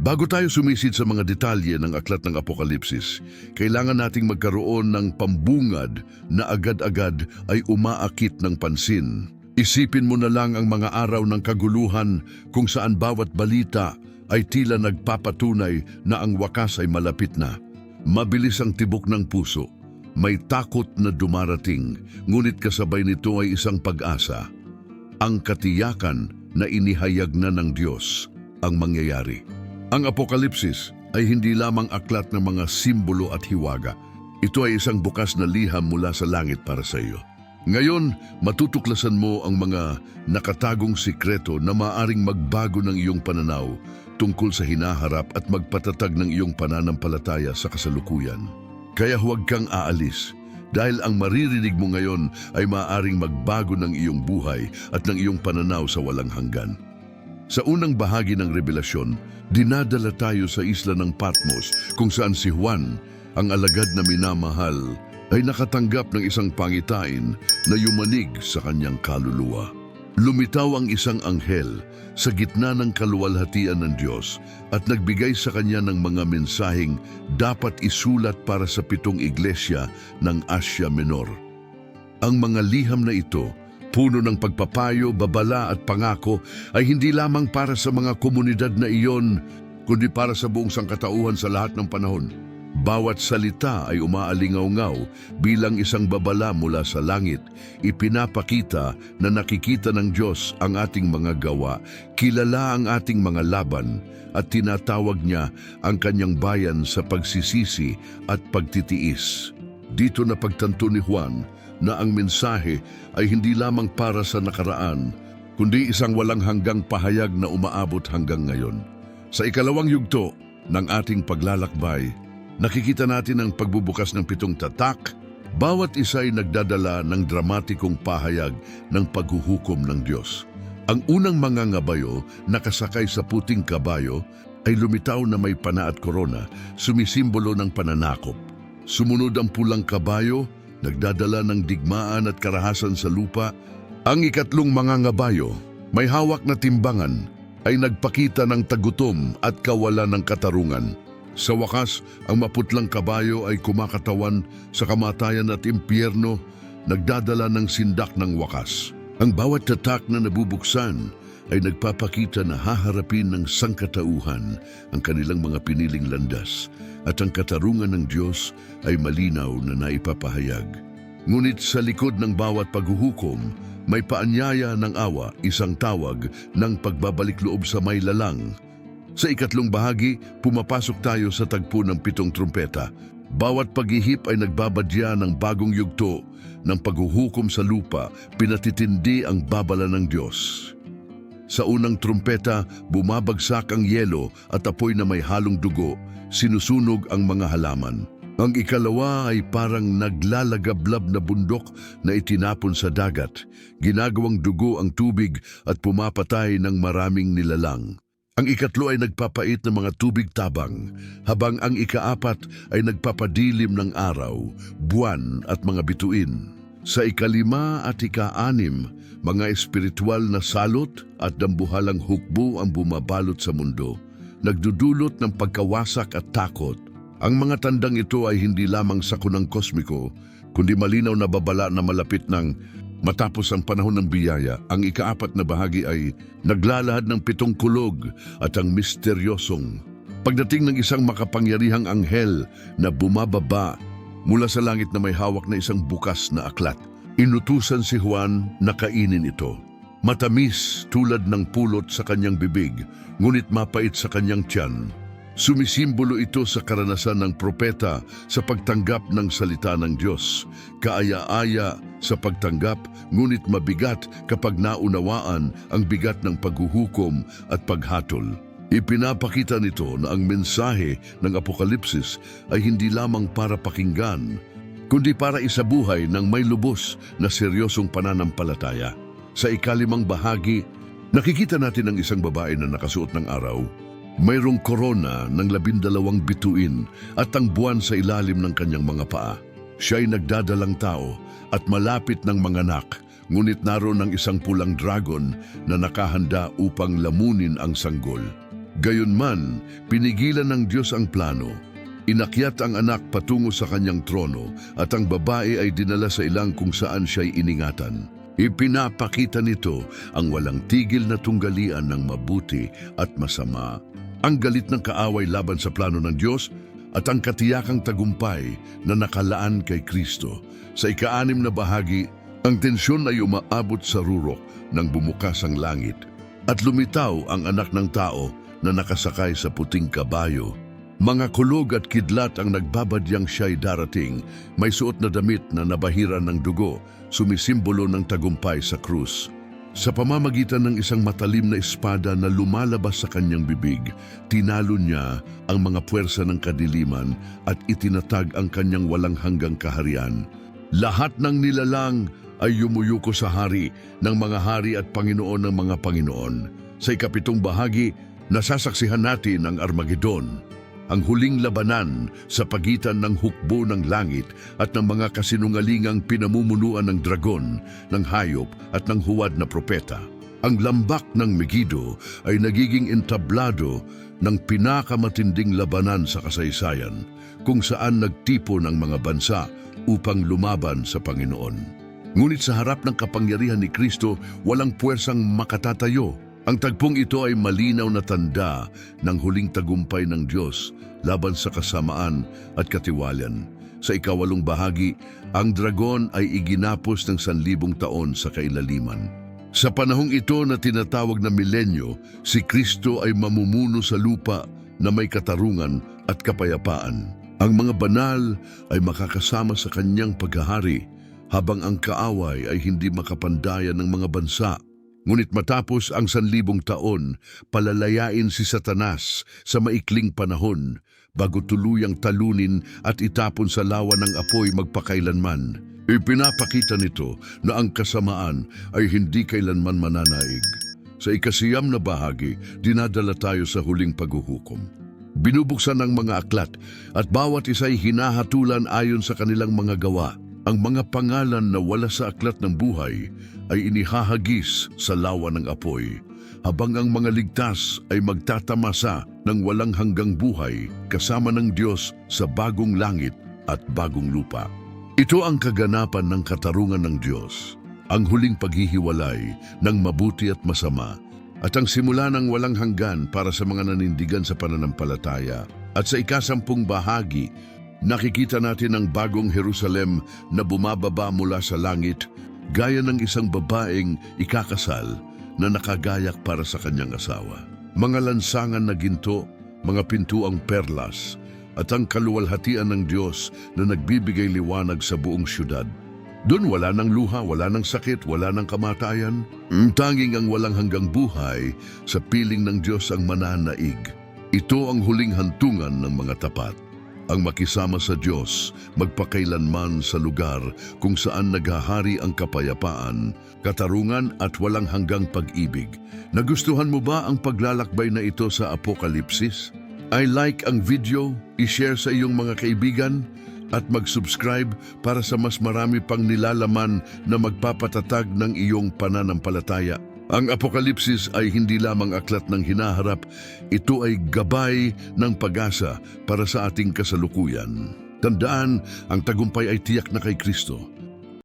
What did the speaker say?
Bago tayo sumisid sa mga detalye ng aklat ng Apokalipsis, kailangan nating magkaroon ng pambungad na agad-agad ay umaakit ng pansin. Isipin mo na lang ang mga araw ng kaguluhan kung saan bawat balita ay tila nagpapatunay na ang wakas ay malapit na. Mabilis ang tibok ng puso. May takot na dumarating, ngunit kasabay nito ay isang pag-asa. Ang katiyakan na inihayag na ng Diyos ang mangyayari. Ang Apokalipsis ay hindi lamang aklat ng mga simbolo at hiwaga. Ito ay isang bukas na liham mula sa langit para sa iyo. Ngayon, matutuklasan mo ang mga nakatagong sikreto na maaring magbago ng iyong pananaw tungkol sa hinaharap at magpatatag ng iyong pananampalataya sa kasalukuyan. Kaya huwag kang aalis dahil ang maririnig mo ngayon ay maaring magbago ng iyong buhay at ng iyong pananaw sa walang hanggan. Sa unang bahagi ng revelasyon, dinadala tayo sa isla ng Patmos kung saan si Juan, ang alagad na minamahal, ay nakatanggap ng isang pangitain na yumanig sa kanyang kaluluwa. Lumitaw ang isang anghel sa gitna ng kaluwalhatian ng Diyos at nagbigay sa kanya ng mga mensaheng dapat isulat para sa pitong iglesia ng Asya Menor. Ang mga liham na ito, puno ng pagpapayo, babala at pangako ay hindi lamang para sa mga komunidad na iyon, kundi para sa buong sangkatauhan sa lahat ng panahon. Bawat salita ay umaalingaw-ngaw bilang isang babala mula sa langit. Ipinapakita na nakikita ng Diyos ang ating mga gawa, kilala ang ating mga laban, at tinatawag niya ang kanyang bayan sa pagsisisi at pagtitiis. Dito na pagtanto ni Juan na ang mensahe ay hindi lamang para sa nakaraan, kundi isang walang hanggang pahayag na umaabot hanggang ngayon. Sa ikalawang yugto ng ating paglalakbay, nakikita natin ang pagbubukas ng pitong tatak, bawat isa ay nagdadala ng dramatikong pahayag ng paghuhukom ng Diyos. Ang unang mga ngabayo, nakasakay sa puting kabayo, ay lumitaw na may pana at korona, sumisimbolo ng pananakop. Sumunod ang pulang kabayo, nagdadala ng digmaan at karahasan sa lupa. Ang ikatlong mga ngabayo, may hawak na timbangan, ay nagpakita ng tagutom at kawalan ng katarungan. Sa wakas, ang maputlang kabayo ay kumakatawan sa kamatayan at impyerno, nagdadala ng sindak ng wakas. Ang bawat tatak na nabubuksan ay nagpapakita na haharapin ng sangkatauhan ang kanilang mga piniling landas at ang katarungan ng Diyos ay malinaw na naipapahayag. Ngunit sa likod ng bawat paghuhukom, may paanyaya ng awa, isang tawag ng pagbabalik loob sa may lalang. Sa ikatlong bahagi, pumapasok tayo sa tagpo ng pitong trumpeta. Bawat paghihip ay nagbabadya ng bagong yugto ng paghuhukom sa lupa, pinatitindi ang babala ng Diyos. Sa unang trumpeta, bumabagsak ang yelo at apoy na may halong dugo, sinusunog ang mga halaman. Ang ikalawa ay parang naglalagablab na bundok na itinapon sa dagat. Ginagawang dugo ang tubig at pumapatay ng maraming nilalang. Ang ikatlo ay nagpapait ng mga tubig tabang, habang ang ikaapat ay nagpapadilim ng araw, buwan at mga bituin. Sa ikalima at ikaanim, mga espiritual na salot at dambuhalang hukbo ang bumabalot sa mundo, nagdudulot ng pagkawasak at takot. Ang mga tandang ito ay hindi lamang sakunang kosmiko, kundi malinaw na babala na malapit ng matapos ang panahon ng biyaya. Ang ikaapat na bahagi ay naglalahad ng pitong kulog at ang misteryosong pagdating ng isang makapangyarihang anghel na bumababa mula sa langit na may hawak na isang bukas na aklat. Inutusan si Juan na kainin ito. Matamis tulad ng pulot sa kanyang bibig, ngunit mapait sa kanyang tiyan. Sumisimbolo ito sa karanasan ng propeta sa pagtanggap ng salita ng Diyos. Kaaya-aya sa pagtanggap, ngunit mabigat kapag naunawaan ang bigat ng paghuhukom at paghatol. Ipinapakita nito na ang mensahe ng Apokalipsis ay hindi lamang para pakinggan, kundi para isabuhay ng may lubos na seryosong pananampalataya. Sa ikalimang bahagi, nakikita natin ang isang babae na nakasuot ng araw. Mayroong korona ng labindalawang bituin at ang buwan sa ilalim ng kanyang mga paa. Siya ay nagdadalang tao at malapit ng mga anak, ngunit naroon ang isang pulang dragon na nakahanda upang lamunin ang sanggol. Gayunman, pinigilan ng Diyos ang plano. Inakyat ang anak patungo sa kanyang trono at ang babae ay dinala sa ilang kung saan siya'y iningatan. Ipinapakita nito ang walang tigil na tunggalian ng mabuti at masama, ang galit ng kaaway laban sa plano ng Diyos at ang katiyakang tagumpay na nakalaan kay Kristo. Sa ikaanim na bahagi, ang tensyon ay umaabot sa rurok nang bumukas ang langit at lumitaw ang anak ng tao na nakasakay sa puting kabayo. Mga kulog at kidlat ang nagbabadyang siya'y darating, may suot na damit na nabahiran ng dugo, sumisimbolo ng tagumpay sa krus. Sa pamamagitan ng isang matalim na espada na lumalabas sa kanyang bibig, tinalo niya ang mga puwersa ng kadiliman at itinatag ang kanyang walang hanggang kaharian. Lahat ng nilalang ay yumuyuko sa hari ng mga hari at Panginoon ng mga Panginoon. Sa ikapitong bahagi, nasasaksihan natin ang Armageddon, ang huling labanan sa pagitan ng hukbo ng langit at ng mga kasinungalingang pinamumunuan ng dragon, ng hayop at ng huwad na propeta. Ang lambak ng Megiddo ay nagiging entablado ng pinakamatinding labanan sa kasaysayan kung saan nagtipo ng mga bansa upang lumaban sa Panginoon. Ngunit sa harap ng kapangyarihan ni Kristo, walang puwersang makatatayo. Ang tagpong ito ay malinaw na tanda ng huling tagumpay ng Diyos laban sa kasamaan at katiwalian. Sa ikawalong bahagi, ang dragon ay iginapos ng sanlibong taon sa kailaliman. Sa panahong ito na tinatawag na milenyo, si Kristo ay mamumuno sa lupa na may katarungan at kapayapaan. Ang mga banal ay makakasama sa kanyang paghahari habang ang kaaway ay hindi makapandayan ng mga bansa. Ngunit matapos ang sanlibong taon, palalayain si Satanas sa maikling panahon bago tuluyang talunin at itapon sa lawa ng apoy magpakailanman. Ipinapakita nito na ang kasamaan ay hindi kailanman mananaig. Sa ikasiyam na bahagi, dinadala tayo sa huling paghuhukom. Binubuksan ng mga aklat at bawat isa'y hinahatulan ayon sa kanilang mga gawa. Ang mga pangalan na wala sa aklat ng buhay ay inihahagis sa lawa ng apoy, habang ang mga ligtas ay magtatamasa ng walang hanggang buhay kasama ng Diyos sa bagong langit at bagong lupa. Ito ang kaganapan ng katarungan ng Diyos, ang huling paghihiwalay ng mabuti at masama, at ang simula ng walang hanggan para sa mga nanindigan sa pananampalataya. At sa ikasampung bahagi, nakikita natin ang bagong Jerusalem na bumababa mula sa langit gaya ng isang babaeng ikakasal na nakagayak para sa kanyang asawa. Mga lansangan na ginto, mga pintuang perlas, at ang kaluwalhatian ng Diyos na nagbibigay liwanag sa buong syudad. Doon wala ng luha, wala ng sakit, wala ng kamatayan. Mm, Tanging ang walang hanggang buhay sa piling ng Diyos ang mananaig. Ito ang huling hantungan ng mga tapat. Ang makisama sa Diyos, magpakailanman sa lugar kung saan naghahari ang kapayapaan, katarungan at walang hanggang pag-ibig. Nagustuhan mo ba ang paglalakbay na ito sa Apokalipsis? I like ang video, i-share sa iyong mga kaibigan, at mag-subscribe para sa mas marami pang nilalaman na magpapatatag ng iyong pananampalataya. Ang Apokalipsis ay hindi lamang aklat ng hinaharap, ito ay gabay ng pag-asa para sa ating kasalukuyan. Tandaan, ang tagumpay ay tiyak na kay Kristo.